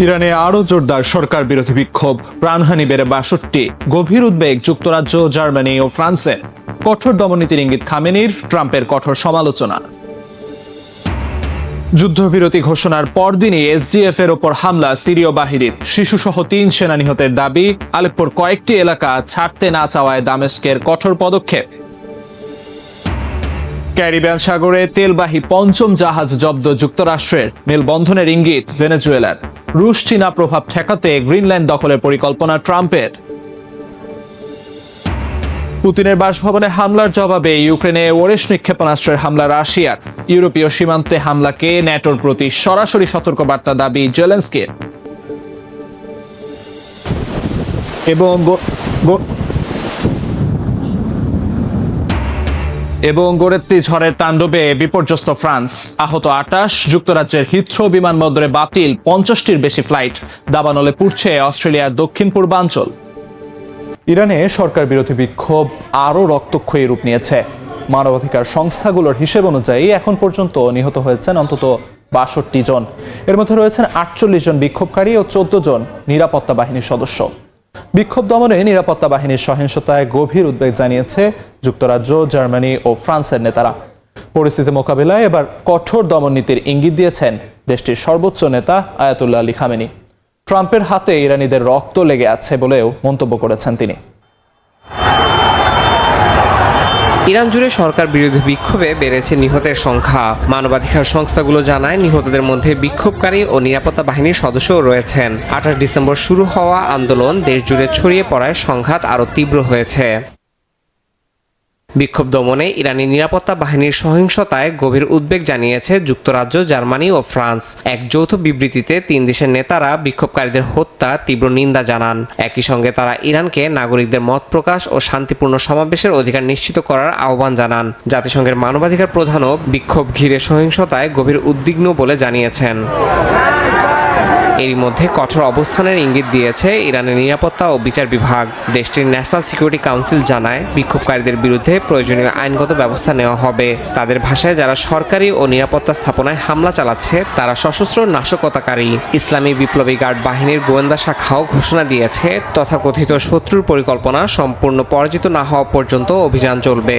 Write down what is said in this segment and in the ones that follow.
ইরানে আরও জোরদার সরকার বিরোধী বিক্ষোভ। প্রাণহানি বেড়ে বাষট্টি। গভীর উদ্বেগ যুক্তরাজ্য, জার্মানি ও ফ্রান্সে। কঠোর দমনীতির ইঙ্গিত খামেনির, ট্রাম্পের কঠোর সমালোচনা। যুদ্ধবিরতি ঘোষণার পরদিনই এসডিএফ এর ওপর হামলা সিরীয় বাহিনীর। শিশুসহ তিন সেনা নিহতের দাবি, আলেপ্পোর কয়েকটি এলাকা ছাড়তে না চাওয়ায় দামেস্কের কঠোর পদক্ষেপ। ক্যারিবিয়ান সাগরে তেলবাহী পঞ্চম জাহাজ জব্দ যুক্তরাষ্ট্রের মেলবন্ধনের ইঙ্গিত ভেনেজুয়েলার। রুশ চীনা প্রভাব ঠেকাতে গ্রিনল্যান্ড দখলের পরিকল্পনা ট্রাম্পের। পুতিনের বাসভবনে হামলার জবাবে ইউক্রেনে ওরেশ নিক্ষেপণাস্ত্রের হামলা রাশিয়ার। ইউরোপীয় সীমান্তে হামলাকে ন্যাটোর প্রতি সরাসরি সতর্কবার্তা দাবি জেলেন্সকে এবং এবং গোরেত্তি ঝড়ের তাণ্ডবে বিপর্যস্ত ফ্রান্স। আহত আটাশ, যুক্তরাজ্যের হিথ্রো বিমানবন্দরে বাতিল পঞ্চাশটির বেশি ফ্লাইট। দাবানলে পুড়ছে অস্ট্রেলিয়ার দক্ষিণ পূর্বাঞ্চল। ইরানে সরকার বিরোধী বিক্ষোভ আরও রক্তক্ষয়ী রূপ নিয়েছে। মানবাধিকার সংস্থাগুলোর হিসেব অনুযায়ী এখন পর্যন্ত নিহত হয়েছেন অন্তত বাষট্টি জন। এর মধ্যে রয়েছেন আটচল্লিশ জন বিক্ষোভকারী ও চোদ্দ জন নিরাপত্তা বাহিনীর সদস্য। বিক্ষোভ দমনে নিরাপত্তা বাহিনীর সহিংসতায় গভীর উদ্বেগ জানিয়েছে যুক্তরাজ্য, জার্মানি ও ফ্রান্সের নেতারা। পরিস্থিতি মোকাবিলায় এবার কঠোর দমন নীতির ইঙ্গিত দিয়েছেন দেশটির সর্বোচ্চ নেতা আয়াতুল্লাহ আলী খামেনি। ট্রাম্পের হাতে ইরানিদের রক্ত লেগে আছে বলেও মন্তব্য করেছেন তিনি। ইরান জুড়ে সরকার বিরোধী বিক্ষোভে বেড়েছে নিহতের সংখ্যা। মানবাধিকার সংস্থাগুলো জানায়, নিহতদের মধ্যে বিক্ষোভকারী ও নিরাপত্তা বাহিনীর সদস্যও রয়েছেন। আঠাশ ডিসেম্বর শুরু হওয়া আন্দোলন দেশ জুড়ে ছড়িয়ে পড়ায় সংঘাত আরও তীব্র হয়েছে। বিক্ষোভ দমনে ইরানি নিরাপত্তা বাহিনীর সহিংসতায় গভীর উদ্বেগ জানিয়েছে যুক্তরাজ্য, জার্মানি ও ফ্রান্স। এক যৌথ বিবৃতিতে তিন দেশের নেতারা বিক্ষোভকারীদের হত্যা তীব্র নিন্দা জানান। একই সঙ্গে তারা ইরানকে নাগরিকদের মত প্রকাশ ও শান্তিপূর্ণ সমাবেশের অধিকার নিশ্চিত করার আহ্বান জানান। জাতিসংঘের মানবাধিকার প্রধানও বিক্ষোভ ঘিরে সহিংসতায় গভীর উদ্বিগ্ন বলে জানিয়েছেন। এরই মধ্যে কঠোর অবস্থানের ইঙ্গিত দিয়েছে ইরানের নিরাপত্তা ও বিচার বিভাগ। দেশটির ন্যাশনাল সিকিউরিটি কাউন্সিল জানায়, বিক্ষোভকারীদের বিরুদ্ধে প্রয়োজনীয় আইনগত ব্যবস্থা নেওয়া হবে। তাদের ভাষায় যারা সরকারি ও নিরাপত্তা স্থাপনায় হামলা চালাচ্ছে, তারা সশস্ত্র নাশকতাকারী। ইসলামী বিপ্লবী গার্ড বাহিনীর গোয়েন্দা শাখাও ঘোষণা দিয়েছে, তথাকথিত শত্রুর পরিকল্পনা সম্পূর্ণ পরাজিত না হওয়া পর্যন্ত অভিযান চলবে।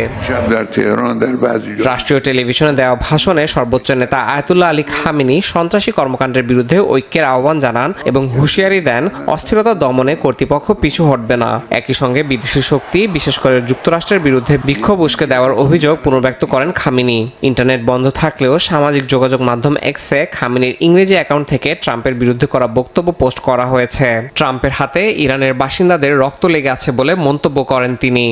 রাষ্ট্রীয় টেলিভিশনে দেওয়া ভাষণে সর্বোচ্চ নেতা আয়তুল্লাহ আলী খামিনী সন্ত্রাসী কর্মকাণ্ডের বিরুদ্ধে ঐক্যের আহ্বান জানান এবং হুঁশিয়ারি দেন, অস্থিরতা দমনে কর্তৃপক্ষ পিছু হটবে না। একই সঙ্গে বিদেশি শক্তি, বিশেষ করে যুক্তরাষ্ট্রের বিরুদ্ধে বিক্ষোভ উস্কে দেওয়ার অভিযোগ পুনর্ব্যক্ত করেন খামিনি। ইন্টারনেট বন্ধ থাকলেও সামাজিক যোগাযোগ মাধ্যম এক্সে খামিনির ইংরেজি অ্যাকাউন্ট থেকে ট্রাম্পের বিরুদ্ধে করা বক্তব্য পোস্ট করা হয়েছে। ট্রাম্পের হাতে ইরানের বাসিন্দাদের রক্ত লেগে আছে বলে মন্তব্য করেন তিনি।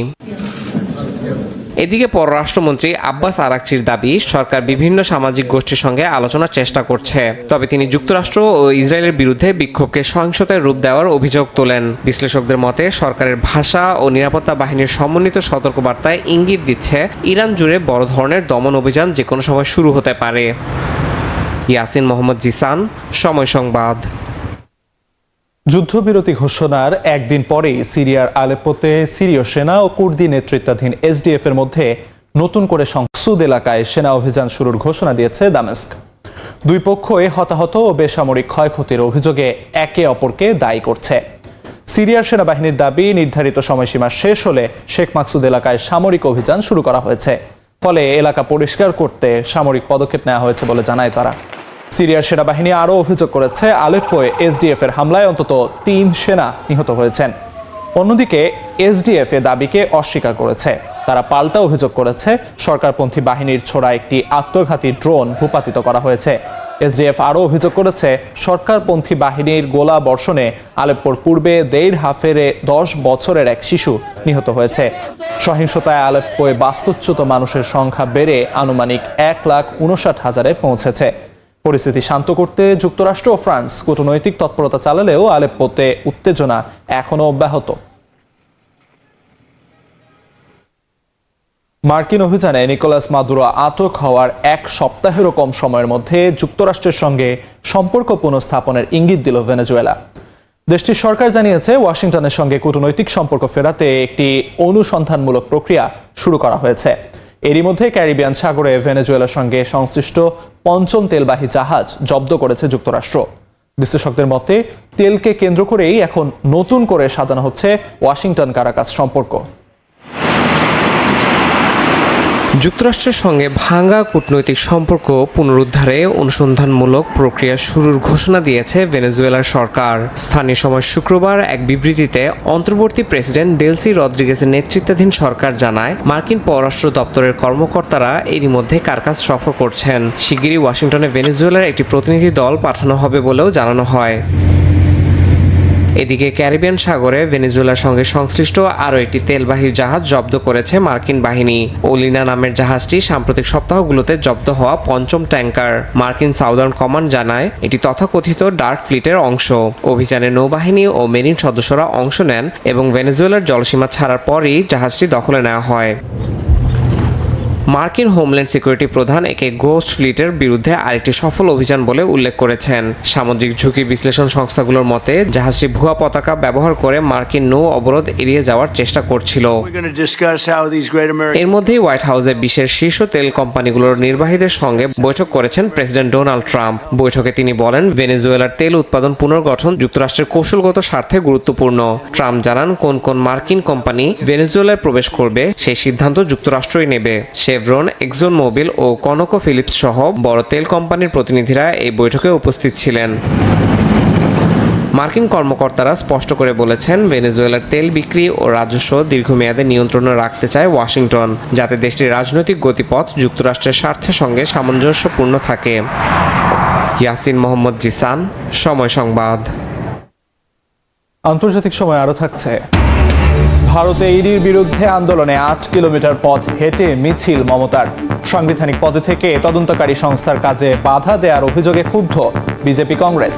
এদিকে পররাষ্ট্রমন্ত্রী আব্বাস আরাকচির দাবি, সরকার বিভিন্ন সামাজিক গোষ্ঠীর সঙ্গে আলোচনার চেষ্টা করছে। তবে তিনি যুক্তরাষ্ট্র ও ইসরায়েলের বিরুদ্ধে বিক্ষোভকে সহিংসতায় রূপ দেওয়ার অভিযোগ তোলেন। বিশ্লেষকদের মতে, সরকারের ভাষা ও নিরাপত্তা বাহিনীর সমন্বিত সতর্কবার্তায় ইঙ্গিত দিচ্ছে, ইরান জুড়ে বড় ধরনের দমন অভিযান যে কোনো সময় শুরু হতে পারে। ইয়াসিন মোহাম্মদ জিসান, সময় সংবাদ। যুদ্ধবিরতি ঘোষণার একদিন পরেই সিরিয়ার আলেপ্পোতে সিরীয় সেনা ও কুর্দি নেতৃত্বাধীন এসডিএফ এর মধ্যে নতুন করে সংসুদ এলাকায় সেনা অভিযান শুরুর ঘোষণা দিয়েছে দামেস্ক। দুই পক্ষই হতাহত ও বেসামরিক ক্ষয়ক্ষতির অভিযোগে একে অপরকে দায়ী করছে। সিরিয়ার সেনাবাহিনীর দাবি, নির্ধারিত সময়সীমা শেষ হলে শেখ মাকসুদ এলাকায় সামরিক অভিযান শুরু করা হয়েছে। ফলে এলাকা পরিষ্কার করতে সামরিক পদক্ষেপ নেওয়া হয়েছে বলে জানায় তারা। সিরিয়ার সেনাবাহিনী আরও অভিযোগ করেছে আলেপ্পোয় এসডিএফ এর হামলায় অন্তত তিন সেনা নিহত হয়েছেন। অন্যদিকে, এসডিএফ এ দাবিকে অস্বীকার করেছে। তারা পাল্টা অভিযোগ করেছে, সরকারপন্থী বাহিনীর ছোড়া একটি আত্মঘাতী ড্রোন ভূপাতিত করা হয়েছে। এসডিএফ আরও অভিযোগ করেছে, সরকারপন্থী বাহিনীর গোলা বর্ষণে আলেপ্পোর পূর্বে দেড় হাফেরে দশ বছরের এক শিশু নিহত হয়েছে। সহিংসতায় আলেপ্পোয় বাস্তুচ্যুত মানুষের সংখ্যা বেড়ে আনুমানিক এক লাখ উনষাট হাজারে পৌঁছেছে। পরিস্থিতি শান্ত করতে যুক্তরাষ্ট্র ও ফ্রান্স কূটনৈতিক তৎপরতা চালালেও আলেপ্পোতে উত্তেজনা এখনও অব্যাহত মার্কিন অভিযানে নিকোলাস মাদুরো আটক হওয়ার এক সপ্তাহেরও কম সময়ের মধ্যে যুক্তরাষ্ট্রের সঙ্গে সম্পর্ক পুনঃস্থাপনের ইঙ্গিত দিল ভেনেজুয়েলা। দেশটির সরকার জানিয়েছে, ওয়াশিংটনের সঙ্গে কূটনৈতিক সম্পর্ক ফেরাতে একটি অনুসন্ধানমূলক প্রক্রিয়া শুরু করা হয়েছে। এরই মধ্যে ক্যারিবিয়ান সাগরে ভেনেজুয়েলার সঙ্গে সংশ্লিষ্ট পঞ্চম তেলবাহী জাহাজ জব্দ করেছে যুক্তরাষ্ট্র। বিশ্লেষকদের মতে, তেলকে কেন্দ্র করেই এখন নতুন করে সাজানো হচ্ছে ওয়াশিংটন কারাকাস সম্পর্ক। যুক্তরাষ্ট্রের সঙ্গে ভাঙ্গা কূটনৈতিক সম্পর্ক পুনরুদ্ধারে অনুসন্ধানমূলক প্রক্রিয়া শুরুর ঘোষণা দিয়েছে ভেনেজুয়েলার সরকার। স্থানীয় সময় শুক্রবার এক বিবৃতিতে অন্তর্বর্তী প্রেসিডেন্ট ডেলসি রদ্রিগেজের নেতৃত্বাধীন সরকার জানায়, মার্কিন পররাষ্ট্র দপ্তরের কর্মকর্তারা এরই মধ্যে কারকাস সফর করছেন। শিগগিরই ওয়াশিংটনে ভেনেজুয়েলার একটি প্রতিনিধি দল পাঠানো হবে বলেও জানানো হয়। এদিকে ক্যারিবিয়ান সাগরে ভেনেজুয়েলার সঙ্গে সংশ্লিষ্ট আরও একটি তেলবাহী জাহাজ জব্দ করেছে মার্কিন বাহিনী। ওলিনা নামের জাহাজটি সাম্প্রতিক সপ্তাহগুলোতে জব্দ হওয়া পঞ্চম ট্যাঙ্কার। মার্কিন সাউদার্ন কমান্ড জানায়, এটি তথাকথিত ডার্ক ফ্লিটের অংশ। অভিযানে নৌবাহিনী ও মেরিন সদস্যরা অংশ নেন এবং ভেনেজুয়েলার জলসীমা ছাড়ার পরই জাহাজটি দখলে নেওয়া হয়। মার্কিন হোমল্যান্ড সিকিউরিটি প্রধান একে গোস্ট ফ্লিটের বিরুদ্ধে আরেকটি সফল অভিযান বলে উল্লেখ করেছেন। সামুদ্রিক ঝুঁকি বিশ্লেষণ সংস্থাগুলোর মতে জাহাজটি ভুয়া পতাকা ব্যবহার করে মার্কিন নৌ অবরোধ এড়িয়ে যাওয়ার চেষ্টা করছিল। এর মধ্যেই হোয়াইট হাউসে বিশ্বের শীর্ষ তেল কোম্পানিগুলোর নির্বাহীদের সঙ্গে বৈঠক করেছেন প্রেসিডেন্ট ডোনাল্ড ট্রাম্প। বৈঠকে তিনি বলেন ভেনেজুয়েলার তেল উৎপাদন পুনর্গঠন যুক্তরাষ্ট্রের কৌশলগত স্বার্থে গুরুত্বপূর্ণ। ট্রাম্প জানান কোন কোন মার্কিন কোম্পানি ভেনেজুয়েলায় প্রবেশ করবে সেই সিদ্ধান্ত যুক্তরাষ্ট্রই নেবে। শেভরন এক্সন মোবিল ও কনকো ফিলিপস সহ বড় তেল কোম্পানির প্রতিনিধিরা এই বৈঠকে উপস্থিত ছিলেন। মার্কিন কর্মকর্তারা স্পষ্ট করে বলেছেন, ভেনেজুয়েলার তেল বিক্রি ও রাজস্ব দীর্ঘমেয়াদে নিয়ন্ত্রণে রাখতে চায় ওয়াশিংটন, যাতে দেশটির রাজনৈতিক গতিপথ যুক্তরাষ্ট্রের স্বার্থের সঙ্গে সামঞ্জস্যপূর্ণ থাকে। ইয়াসিন মোহাম্মদ জিসান, সময় সংবাদ। আন্তর্জাতিক সময় আরও থাকছে। ভারতে ইডির বিরুদ্ধে আন্দোলনে আট কিলোমিটার পথ হেঁটে মিছিল মমতার। সাংবিধানিক পদে থেকে তদন্তকারী সংস্থার কাজে বাধা দেওয়ার অভিযোগে ক্ষুব্ধ বিজেপি কংগ্রেস।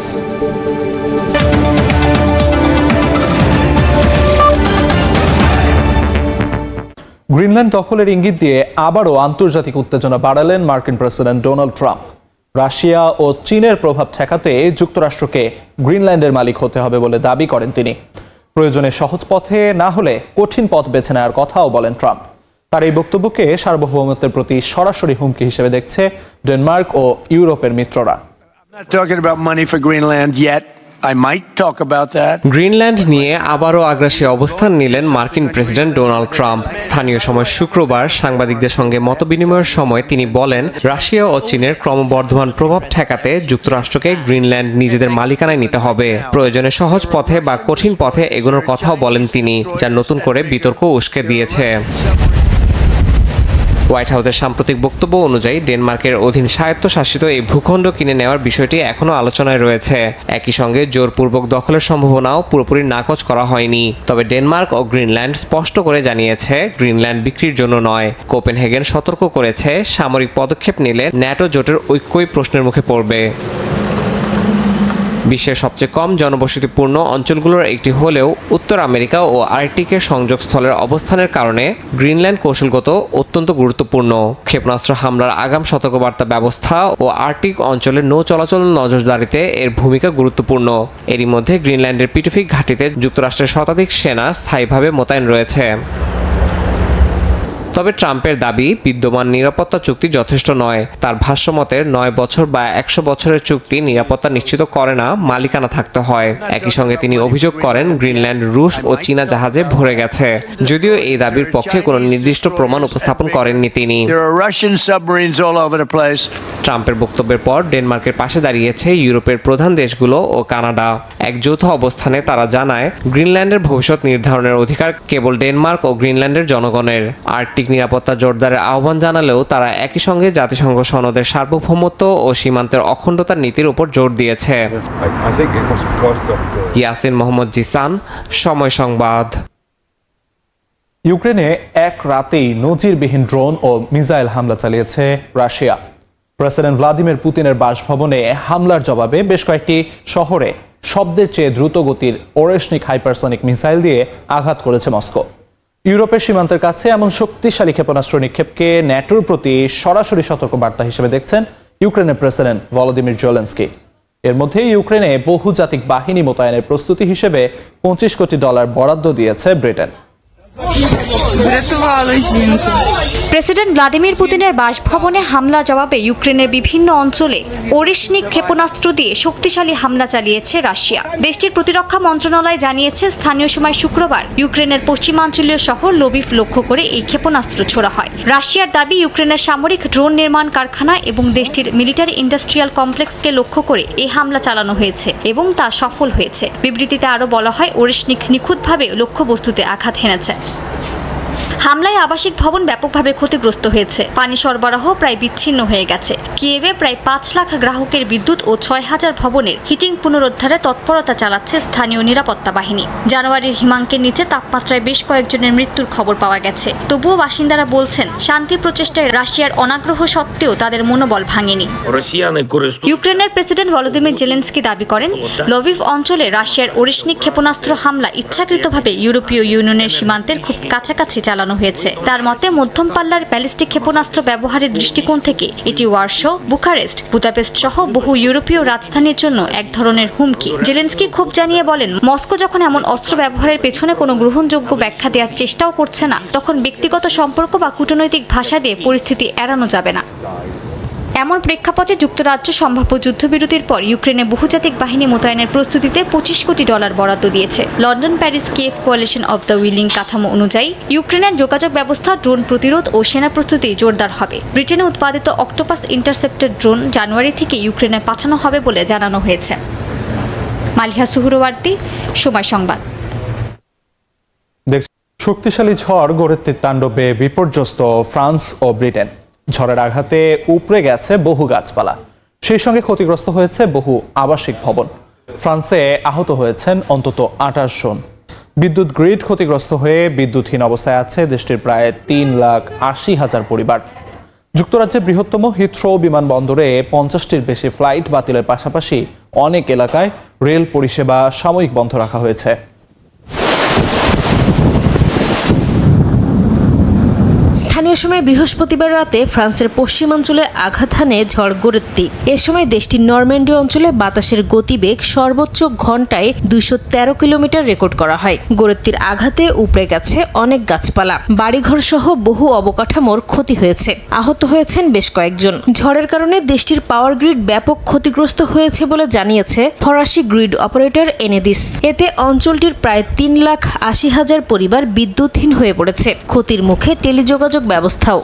গ্রিনল্যান্ড দখলের ইঙ্গিত দিয়ে আবারও আন্তর্জাতিক উত্তেজনা বাড়ালেন মার্কিন প্রেসিডেন্ট ডোনাল্ড ট্রাম্প। রাশিয়া ও চীনের প্রভাব ঠেকাতে যুক্তরাষ্ট্রকে গ্রিনল্যান্ডের মালিক হতে হবে বলে দাবি করেন তিনি। প্রয়োজনে সহজ পথে না হলে কঠিন পথ বেছে নেওয়ার কথাও বলেন ট্রাম্প। তার এই বক্তব্যকে সার্বভৌমত্বের প্রতি সরাসরি হুমকি হিসেবে দেখছে ডেনমার্ক ও ইউরোপের মিত্ররা। গ্রিনল্যান্ড নিয়ে আবারও আগ্রাসী অবস্থান নিলেন মার্কিন প্রেসিডেন্ট ডোনাল্ড ট্রাম্প। স্থানীয় সময় শুক্রবার সাংবাদিকদের সঙ্গে মতবিনিময়ের সময় তিনি বলেন, রাশিয়া ও চীনের ক্রমবর্ধমান প্রভাব ঠেকাতে যুক্তরাষ্ট্রকে গ্রিনল্যান্ড নিজেদের মালিকানায় নিতে হবে। প্রয়োজনে সহজ পথে বা কঠিন পথে এগোনোর কথাও বলেন তিনি, যা নতুন করে বিতর্ক উস্কে দিয়েছে। হোয়াইট হাউসের সাম্প্রতিক বক্তব্য অনুযায়ী ডেনমার্কের অধীন স্বায়ত্তশাসিত এই ভূখণ্ড কিনে নেওয়ার বিষয়টি এখনও আলোচনায় রয়েছে। একই সঙ্গে জোরপূর্বক দখলের সম্ভাবনাও পুরোপুরি নাকচ করা হয়নি। তবে ডেনমার্ক ও গ্রিনল্যান্ড স্পষ্ট করে জানিয়েছে, গ্রিনল্যান্ড বিক্রির জন্য নয়। কোপেনহেগেন সতর্ক করেছে, সামরিক পদক্ষেপ নিলে ন্যাটো জোটের ঐক্যই প্রশ্নের মুখে পড়বে। বিশ্বের সবচেয়ে কম জনবসতিপূর্ণ অঞ্চলগুলোর একটি হলেও উত্তর আমেরিকা ও আর্কটিকের সংযোগস্থলের অবস্থানের কারণে গ্রিনল্যান্ড কৌশলগত অত্যন্ত গুরুত্বপূর্ণ। ক্ষেপণাস্ত্র হামলার আগাম সতর্কবার্তা ব্যবস্থা ও আর্কটিক অঞ্চলের নৌ চলাচল নজরদারিতে এর ভূমিকা গুরুত্বপূর্ণ। এরই মধ্যে গ্রিনল্যান্ডের পিটুফিক ঘাঁটিতে যুক্তরাষ্ট্রের শতাধিক সেনা স্থায়ীভাবে মোতায়েন রয়েছে। তবে ট্রাম্পের দাবি বিদ্যমান নিরাপত্তা চুক্তি যথেষ্ট নয়। তার ভাষ্যমতের নয় বছর বা একশো বছরের চুক্তি নিরাপত্তা নিশ্চিত করে না মালিকানা থাকতে হয়। একই সঙ্গে তিনি অভিযোগ করেন গ্রিনল্যান্ড রুশ ও চীনা জাহাজে ভরে গেছে। যদিও এই দাবির পক্ষে কোনো নির্দিষ্ট প্রমাণ উপস্থাপন করেননি তিনি. ট্রাম্পের বক্তব্যের পর ডেনমার্কের পাশে দাঁড়িয়েছে ইউরোপের প্রধান দেশগুলো ও কানাডা। এক যৌথ অবস্থানে তারা জানায় গ্রিনল্যান্ডের ভবিষ্যৎ নির্ধারণের অধিকার কেবল ডেনমার্ক ও গ্রিনল্যান্ডের জনগণের। আর্কটিক নিরাপত্তা জোরদারের আহ্বান জানালেও তারা একই সঙ্গে জাতিসংঘ সনদের সার্বভৌমত্ব ও সীমান্তের অখণ্ডতার নীতির উপর জোর দিয়েছে। ইয়াসিন মোহাম্মদ জিসান সময় সংবাদ। ইউক্রেনে এক রাতেই নজিরবিহীন ড্রোন ও মিসাইল হামলা চালিয়েছে রাশিয়া। প্রেসিডেন্ট ভ্লাদিমির পুতিনের বাসভবনে হামলার জবাবে বেশ কয়েকটি শহরে শব্দের চেয়ে দ্রুত গতির ওরেশনিক হাইপারসনিক মিসাইল দিয়ে আঘাত করেছে মস্কো। ইউরোপের সীমান্তের কাছে এমন শক্তিশালী ক্ষেপণাস্ত্র নিক্ষেপকে ন্যাটোর প্রতি সরাসরি সতর্ক বার্তা হিসেবে দেখছেন ইউক্রেনের প্রেসিডেন্ট ভলোদিমির জোলেন্সকি। এর মধ্যে ইউক্রেনে বহুজাতিক বাহিনী মোতায়েনের প্রস্তুতি হিসেবে পঁচিশ কোটি ডলার বরাদ্দ দিয়েছে ব্রিটেন। প্রেসিডেন্ট ভ্লাদিমির পুতিনের বাসভবনে হামলার জবাবে ইউক্রেনের বিভিন্ন অঞ্চলে ওরিশনিক ক্ষেপণাস্ত্র দিয়ে শক্তিশালী হামলা চালিয়েছে রাশিয়া। দেশটির প্রতিরক্ষা মন্ত্রণালয় জানিয়েছে স্থানীয় সময় শুক্রবার ইউক্রেনের পশ্চিমাঞ্চলীয় শহর লোবিফ লক্ষ্য করে এই ক্ষেপণাস্ত্র ছোড়া হয়। রাশিয়ার দাবি ইউক্রেনের সামরিক ড্রোন নির্মাণ কারখানা এবং দেশটির মিলিটারি ইন্ডাস্ট্রিয়াল কমপ্লেক্সকে লক্ষ্য করে এই হামলা চালানো হয়েছে এবং তা সফল হয়েছে। বিবৃতিতে আরও বলা হয় ওরিশনিক নিখুঁতভাবে লক্ষ্যবস্তুতে আঘাত হেনেছে। হামলায় আবাসিক ভবন ব্যাপকভাবে ক্ষতিগ্রস্ত হয়েছে। পানি সরবরাহ প্রায় বিচ্ছিন্ন হয়ে গেছে। কিয়েভে প্রায় পাঁচ লাখ গ্রাহকের বিদ্যুৎ ও ছয় হাজার ভবনের হিটিং পুনরুদ্ধারে তৎপরতা চালাচ্ছে স্থানীয় নিরাপত্তা বাহিনী। জানুয়ারির হিমাঙ্কের নিচে তাপমাত্রায় বেশ কয়েকজনের মৃত্যুর খবর পাওয়া গেছে। তবুও বাসিন্দারা বলছেন শান্তি প্রচেষ্টায় রাশিয়ার অনাগ্রহ সত্ত্বেও তাদের মনোবল ভাঙেনি। ইউক্রেনের প্রেসিডেন্ট ভলোদিমির জেলেন্সকি দাবি করেন লভিভ অঞ্চলে রাশিয়ার অরিষ্ণিক ক্ষেপণাস্ত্র হামলা ইচ্ছাকৃতভাবে ইউরোপীয় ইউনিয়নের সীমান্তের খুব কাছাকাছি চালানো হয়েছে। তার মতে, মধ্যম পাল্লার ব্যালিস্টিক ক্ষেপণাস্ত্র ব্যবহারের দৃষ্টিকোণ থেকে এটি ওয়ার্শো বুখারেস্ট বুদাপেস্ট সহ বহু ইউরোপীয় রাজধানীর জন্য এক ধরনের হুমকি। জেলেন্সকি ক্ষোভ জানিয়ে বলেন, মস্কো যখন এমন অস্ত্র ব্যবহারের পেছনে কোনো গ্রহণযোগ্য ব্যাখ্যা দেওয়ার চেষ্টাও করছে না, তখন ব্যক্তিগত সম্পর্ক বা কূটনৈতিক ভাষা দিয়ে পরিস্থিতি এড়ানো যাবে না। এমন প্রেক্ষাপটে যুক্তরাজ্য সম্ভাব্য যুদ্ধবিরতির পর ইউক্রেনে বহুজাতিক বাহিনী মোতায়েনের প্রস্তুতিতে পঁচিশ কোটি ডলার বরাদ্দ দিয়েছে। London, Paris, Kyiv coalition of the willing কাঠামো অনুযায়ী ইউক্রেনের যোগাযোগ ব্যবস্থা, ড্রোন প্রতিরোধ ও সেনা প্রস্তুতি জোরদার হবে। ব্রিটেনে উৎপাদিত অক্টোপাস ইন্টারসেপ্টেড ড্রোন জানুয়ারি থেকে ইউক্রেনে পাঠানো হবে বলে জানানো হয়েছে। মালিহা সুহুরওয়ার্তী সময় সংবাদ। শক্তিশালী ঝড় গড়ের তাণ্ডবে বিপর্যস্ত ফ্রান্স ও ব্রিটেন। ঝড়ের আঘাতে উপড়ে গেছে বহু গাছপালা। সেই সঙ্গে ক্ষতিগ্রস্ত হয়েছে বহু আবাসিক ভবন। ফ্রান্সে আহত হয়েছেন অন্তত আঠাশ জন। বিদ্যুৎ গ্রিড ক্ষতিগ্রস্ত হয়ে বিদ্যুৎহীন অবস্থায় আছে দেশটির প্রায় তিন লাখ আশি হাজার পরিবার। যুক্তরাজ্যের বৃহত্তম হিথ্রো বিমানবন্দরে পঞ্চাশটির বেশি ফ্লাইট বাতিলের পাশাপাশি অনেক এলাকায় রেল পরিষেবা সাময়িক বন্ধ রাখা হয়েছে। স্থানীয় সময় বৃহস্পতিবার রাতে ফ্রান্সের পশ্চিমাঞ্চলে আঘাত হানে ঝড় গোরেত্তি। এ সময় দেশটির নরম্যান্ডি অঞ্চলে বাতাসের গতিবেগ সর্বোচ্চ ঘন্টায় দুইশো তেরো কিলোমিটার রেকর্ড করা হয়। গোরেত্তির আঘাতে উপড়ে গেছে অনেক গাছপালা। বাড়িঘর সহ বহু অবকাঠামোর ক্ষতি হয়েছে। আহত হয়েছেন বেশ কয়েকজন। ঝড়ের কারণে দেশটির পাওয়ার গ্রিড ব্যাপক ক্ষতিগ্রস্ত হয়েছে বলে জানিয়েছে ফরাসি গ্রিড অপারেটর এনেদিস। এতে অঞ্চলটির প্রায় তিন লাখ আশি হাজার পরিবার বিদ্যুৎহীন হয়ে পড়েছে। ক্ষতির মুখে টেলিযোগাযোগ ব্যবস্থাও।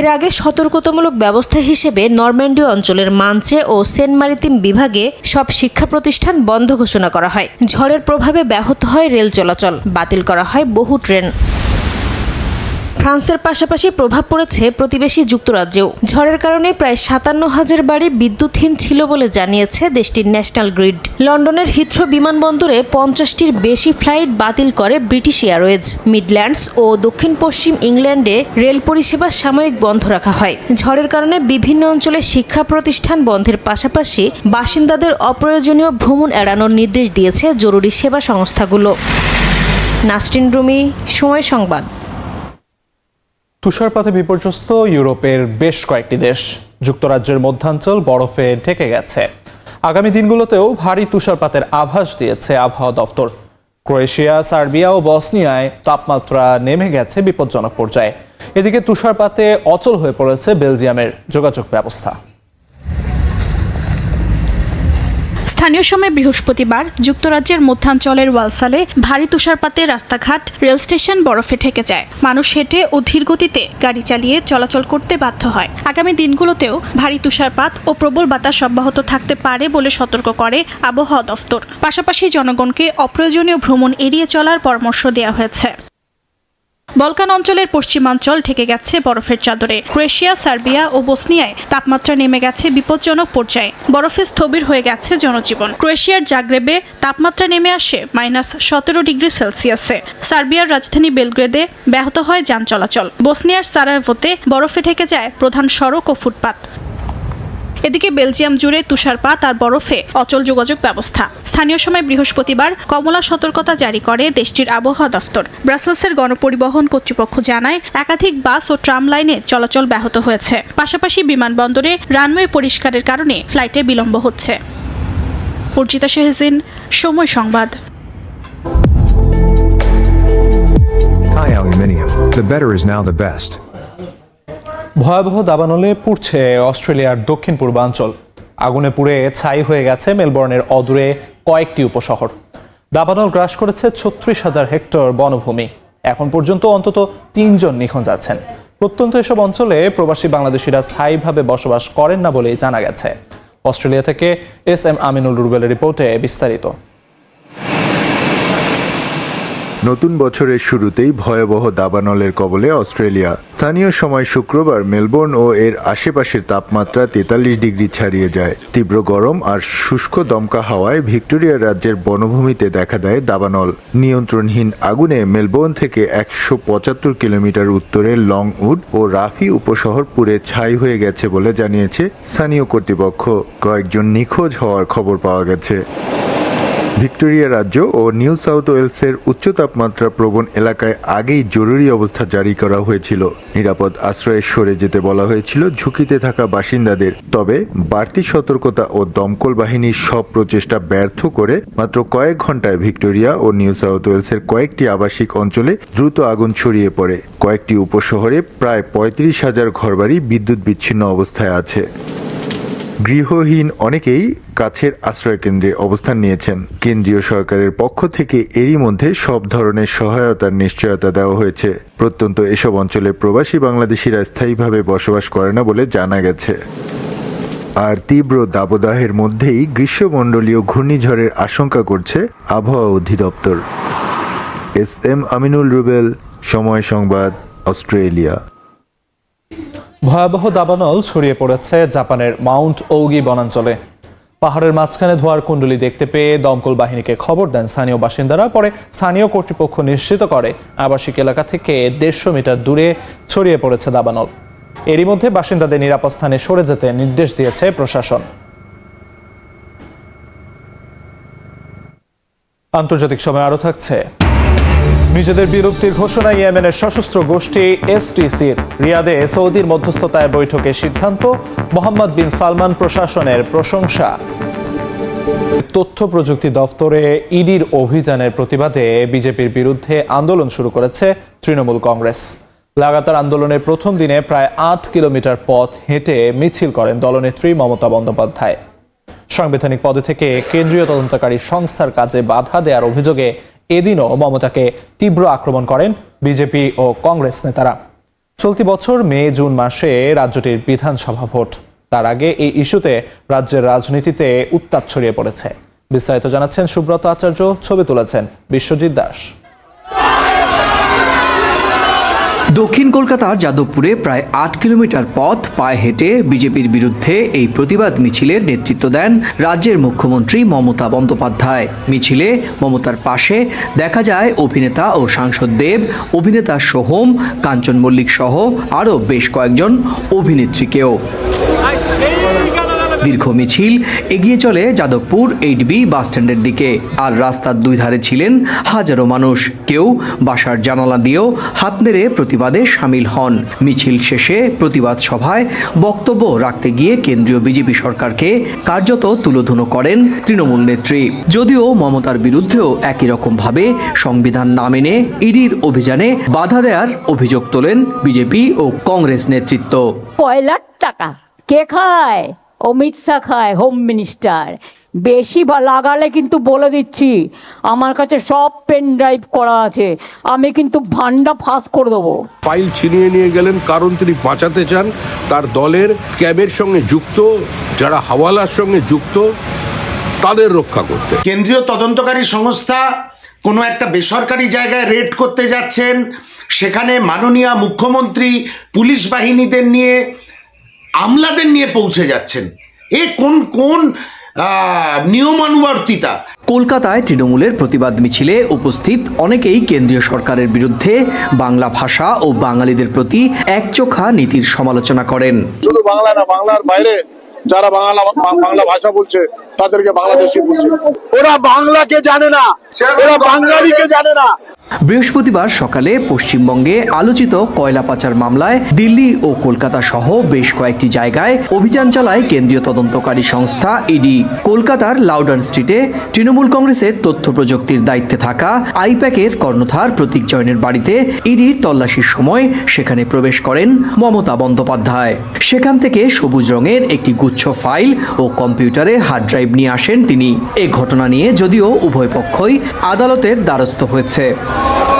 এর আগে সতর্কতামূলক ব্যবস্থা হিসেবে নরম্যান্ডি অঞ্চলের মানচে ও সেন্ট মারিতিম বিভাগে সব শিক্ষা প্রতিষ্ঠান বন্ধ ঘোষণা করা হয়। ঝড়ের প্রভাবে ব্যাহত হয় রেল চলাচল। বাতিল করা হয় বহু ট্রেন। ফ্রান্সের পাশাপাশি প্রভাব পড়েছে প্রতিবেশী যুক্তরাজ্যেও। ঝড়ের কারণে প্রায় সাতান্ন হাজার বাড়ি বিদ্যুৎহীন ছিল বলে জানিয়েছে দেশটির ন্যাশনাল গ্রিড। লন্ডনের হিথ্রো বিমানবন্দরে পঞ্চাশটির বেশি ফ্লাইট বাতিল করে ব্রিটিশ এয়ারওয়েজ। মিডল্যান্ডস ও দক্ষিণ পশ্চিম ইংল্যান্ডে রেল পরিষেবা সাময়িক বন্ধ রাখা হয়। ঝড়ের কারণে বিভিন্ন অঞ্চলে শিক্ষা প্রতিষ্ঠান বন্ধের পাশাপাশি বাসিন্দাদের অপ্রয়োজনীয় ভ্রমণ এড়ানোর নির্দেশ দিয়েছে জরুরি সেবা সংস্থাগুলো। নাসরিন রুমি, সময় সংবাদ। তুষারপাতে বিপর্যস্ত ইউরোপের বেশ কয়েকটি দেশ। যুক্তরাজ্যের মধ্যাঞ্চল বরফে ঢেকে গেছে। আগামী দিনগুলোতেও ভারী তুষারপাতের আভাস দিয়েছে আবহাওয়া দফতর। ক্রোয়েশিয়া, সার্বিয়া ও বসনিয়ায় তাপমাত্রা নেমে গেছে বিপজ্জনক পর্যায়ে। এদিকে তুষারপাতে অচল হয়ে পড়েছে বেলজিয়ামের যোগাযোগ ব্যবস্থা। স্থানীয় সময় বৃহস্পতিবার যুক্তরাজ্যের মধ্যাঞ্চলের ওয়ালসালে ভারী তুষারপাতে রাস্তাঘাট, রেল স্টেশন বরফে ঠেকে যায়। মানুষ হেঁটে ও ধীর গতিতে গাড়ি চালিয়ে চলাচল করতে বাধ্য হয়। আগামী দিনগুলোতেও ভারী তুষারপাত ও প্রবল বাতাস অব্যাহত থাকতে পারে বলে সতর্ক করে আবহাওয়া দফতর। পাশাপাশি জনগণকে অপ্রয়োজনীয় ভ্রমণ এড়িয়ে চলার পরামর্শ দেওয়া হয়েছে। বলকান অঞ্চলের পশ্চিমাঞ্চল ঢেকে গেছে বরফের চাদরে। ক্রোয়েশিয়া, সার্বিয়া ও বসনিয়ায় তাপমাত্রা নেমে গেছে বিপজ্জনক পর্যায়ে। বরফে স্থবির হয়ে গেছে জনজীবন। ক্রোয়েশিয়ার জাগ্রেবে তাপমাত্রা নেমে আসে মাইনাস সতেরো ডিগ্রি সেলসিয়াসে। সার্বিয়ার রাজধানী বেলগ্রেদে ব্যাহত হয় যান চলাচল। বসনিয়ার সারায়েভোতে বরফে ঢেকে যায় প্রধান সড়ক ও ফুটপাত। এদিকে বেলজিয়াম জুড়ে তুষারপাত আর বরফে অচল যোগাযোগ ব্যবস্থা। স্থানীয় সময় বৃহস্পতিবার কমলা সতর্কতা জারি করে দেশটির আবহাওয়া দফতর। ব্রাসেলসের গণপরিবহন কর্তৃপক্ষ জানায়, একাধিক বাস ও ট্রাম লাইনে চলাচল ব্যাহত হয়েছে। পাশাপাশি বিমানবন্দরে রানওয়ে পরিষ্কারের কারণে ফ্লাইটে বিলম্ব হচ্ছে। অর্জিতা শেহজিন সময় সংবাদ। Thai aluminium. The better is now the best. ভয়াবহ দাবানলে পুড়ছে অস্ট্রেলিয়ার দক্ষিণ পূর্বাঞ্চল। আগুনে পুড়ে ছাই হয়ে গেছে মেলবোর্নের অদূরে কয়েকটি উপশহর। দাবানল গ্রাস করেছে ছত্রিশ হাজার হেক্টর বনভূমি। এখন পর্যন্ত অন্তত তিনজন নিখোঁজ আছেন। প্রত্যন্ত এসব অঞ্চলে প্রবাসী বাংলাদেশিরা স্থায়ীভাবে বসবাস করেন না বলেই জানা গেছে। অস্ট্রেলিয়া থেকে এস এম আমিনুল রুবেলের রিপোর্টে বিস্তারিত। নতুন বছরের শুরুতেই ভয়াবহ দাবানলের কবলে অস্ট্রেলিয়া। স্থানীয় সময় শুক্রবার মেলবোর্ন ও এর আশেপাশের তাপমাত্রা তেতাল্লিশ ডিগ্রি ছাড়িয়ে যায়। তীব্র গরম আর শুষ্ক দমকা হাওয়ায় ভিক্টোরিয়া রাজ্যের বনভূমিতে দেখা দেয় দাবানল। নিয়ন্ত্রণহীন আগুনে মেলবোর্ন থেকে একশো পঁচাত্তর কিলোমিটার উত্তরে লংউড ও রাফি উপশহর পুড়ে ছাই হয়ে গেছে বলে জানিয়েছে স্থানীয় কর্তৃপক্ষ। কয়েকজন নিখোঁজ হওয়ার খবর পাওয়া গেছে। ভিক্টোরিয়া রাজ্য ও নিউ সাউথ ওয়েলসের উচ্চ তাপমাত্রা প্রবণ এলাকায় আগেই জরুরি অবস্থা জারি করা হয়েছিল। নিরাপদ আশ্রয়ে সরে যেতে বলা হয়েছিল ঝুঁকিতে থাকা বাসিন্দাদের। তবে বাড়তি সতর্কতা ও দমকল বাহিনীর সব প্রচেষ্টা ব্যর্থ করে মাত্র কয়েক ঘন্টায় ভিক্টোরিয়া ও নিউ সাউথ ওয়েলসের কয়েকটি আবাসিক অঞ্চলে দ্রুত আগুন ছড়িয়ে পড়ে। কয়েকটি উপশহরে প্রায় পঁয়ত্রিশ হাজার ঘরবাড়ি বিদ্যুৎ বিচ্ছিন্ন অবস্থায় আছে। গৃহহীন অনেকেই কাছের আশ্রয়কেন্দ্রে অবস্থান নিয়েছেন। কেন্দ্রীয় সরকারের পক্ষ থেকে এরই মধ্যে সব ধরনের সহায়তার নিশ্চয়তা দেওয়া হয়েছে। প্রত্যন্ত এসব অঞ্চলে প্রবাসী বাংলাদেশিরা স্থায়ীভাবে বসবাস করে না বলে জানা গেছে। আর তীব্র দাবদাহের মধ্যেই গ্রীষ্মমণ্ডলীয় ঘূর্ণিঝড়ের আশঙ্কা করছে আবহাওয়া অধিদপ্তর। এস এম আমিনুল রুবেল, সময় সংবাদ, অস্ট্রেলিয়া। ভয়াবহ দাবানল ছড়িয়ে পড়েছে জাপানের মাউন্ট ওগি বনাঞ্চলে। পাহাড়ের মাঝখানে ধোয়ার কুণ্ডলি দেখতে পেয়ে দমকল বাহিনীকে খবর দেন স্থানীয় বাসিন্দারা। পরে স্থানীয় কর্তৃপক্ষ নিশ্চিত করে, আবাসিক এলাকা থেকে দেড়শো মিটার দূরে ছড়িয়ে পড়েছে দাবানল। এরই মধ্যে বাসিন্দাদের নিরাপদ স্থানে সরে যেতে নির্দেশ দিয়েছে প্রশাসন। আন্তর্জাতিক সময় আরও থাকছে। নিজেদের বিরক্তির ঘোষণা ইয়েমেনের সশস্ত্র গোষ্ঠী এসটিসির রিয়াদে সৌদির মধ্যস্থতায় বৈঠকে সিদ্ধান্ত, মোহাম্মদ বিন সালমান প্রশাসনের প্রশংসা। তথ্য প্রযুক্তি দফতরে ইডির অভিযানের প্রতিবাদে বিজেপির বিরুদ্ধে আন্দোলন শুরু করেছে তৃণমূল কংগ্রেস। লাগাতার আন্দোলনের প্রথম দিনে প্রায় আট কিলোমিটার পথ হেঁটে মিছিল করেন দলনেত্রী মমতা বন্দ্যোপাধ্যায়। সাংবিধানিক পদে থেকে কেন্দ্রীয় তদন্তকারী সংস্থার কাজে বাধা দেওয়ার অভিযোগে এদিনও মমতাকে তীব্র আক্রমণ করেন বিজেপি ও কংগ্রেস নেতারা। চলতি বছর মে, জুন মাসে রাজ্যটির বিধানসভা ভোট। তার আগে এই ইস্যুতে রাজ্যের রাজনীতিতে উত্তাপ ছড়িয়ে পড়েছে। বিস্তারিত জানাচ্ছেন সুব্রত আচার্য, ছবি তুলেছেন বিশ্বজিৎ দাস। দক্ষিণ কলকাতার যাদবপুরে প্রায় আট কিলোমিটার পথ পায়ে হেঁটে বিজেপির বিরুদ্ধে এই প্রতিবাদ মিছিলের নেতৃত্ব দেন রাজ্যের মুখ্যমন্ত্রী মমতা বন্দ্যোপাধ্যায়। মিছিলে মমতার পাশে দেখা যায় অভিনেতা ও সাংসদ দেব, অভিনেতা সোহম, কাঞ্চন মল্লিক সহ আরও বেশ কয়েকজন অভিনেত্রীকেও। দীর্ঘ মিছিল, এগিয়ে চলে যাদবপুর এইট বি বাসস্ট্যান্ডের দিকে। আর রাস্তার দুই ধারে ছিলেন হাজারো মানুষ। কেউ বাসার জানালা দিয়েও হাত নেড়ে প্রতিবাদে সামিল হন। মিছিল শেষে প্রতিবাদ সভায় বক্তব্য রাখতে গিয়ে কেন্দ্রীয় বিজেপি সরকারকে কার্যত তুলোধুনো করেন তৃণমূল নেত্রী। যদিও মমতার বিরুদ্ধেও একই রকমভাবে সংবিধান না মেনে ইডির অভিযানে বাধা দেওয়ার অভিযোগ তোলেন বিজেপি ও কংগ্রেস নেতৃত্ব। কয়লার টাকা। কে খায়? অমিত শাহ খায় হোম মিনিস্টার বেশি বা- লাগালে কিন্তু বলে দিচ্ছি আমার কাছে সব পেন ড্রাইভ করা আছে আমি কিন্তু ভান্ডা ফাঁস করে দেবো। ফাইল ছিনিয়ে নিয়ে গেলেন কারণ তিনি বাঁচাতে চান তার দলের স্ক্যাবের সঙ্গে যুক্ত যারা হাওয়ালার সঙ্গে যুক্ত তাদের রক্ষা করতে। কেন্দ্রীয় তদন্তকারী সংস্থা কোনো একটা বেসরকারি জায়গায় রেড করতে যাচ্ছেন সেখানে মাননীয় মুখ্যমন্ত্রী পুলিশ বাহিনীদের নিয়ে আমলাদের নিয়ে পৌঁছে যাচ্ছেন। এ কোন কোন নিয়মানুবর্তিতা? কলকাতায় তৃণমূলের প্রতিবাদ মিছিলে উপস্থিত অনেকেই কেন্দ্রীয় সরকারের বিরুদ্ধে বাংলা ভাষা ও বাঙালিদের প্রতি একচোখা নীতির সমালোচনা করেন। শুধু বাংলা না বাংলার বাইরে যারা বাংলা বাংলা ভাষা বলছে তাদেরকে বাংলাদেশি বলছে। ওরা বাংলাকে জানে না ওরা বাঙালিকে জানে না। বৃহস্পতিবার সকালে পশ্চিমবঙ্গে আলোচিত কয়লা পাচার মামলায় দিল্লি ও কলকাতা সহ বেশ কয়েকটি জায়গায় অভিযান চালায় কেন্দ্রীয় তদন্তকারী সংস্থা ইডি। কলকাতার লাউডার স্ট্রিটে তৃণমূল কংগ্রেসের তথ্য প্রযুক্তির দায়িত্বে থাকা আইপ্যাকের কর্ণধার প্রতীক জয়নের বাড়িতে ইডির তল্লাশির সময় সেখানে প্রবেশ করেন মমতা বন্দ্যোপাধ্যায়। সেখান থেকে সবুজ রঙের একটি গুচ্ছ ফাইল ও কম্পিউটারে হার্ড ড্রাইভ নিয়ে আসেন তিনি। এ ঘটনা নিয়ে যদিও উভয় পক্ষই আদালতের দ্বারস্থ হয়েছে। Oh.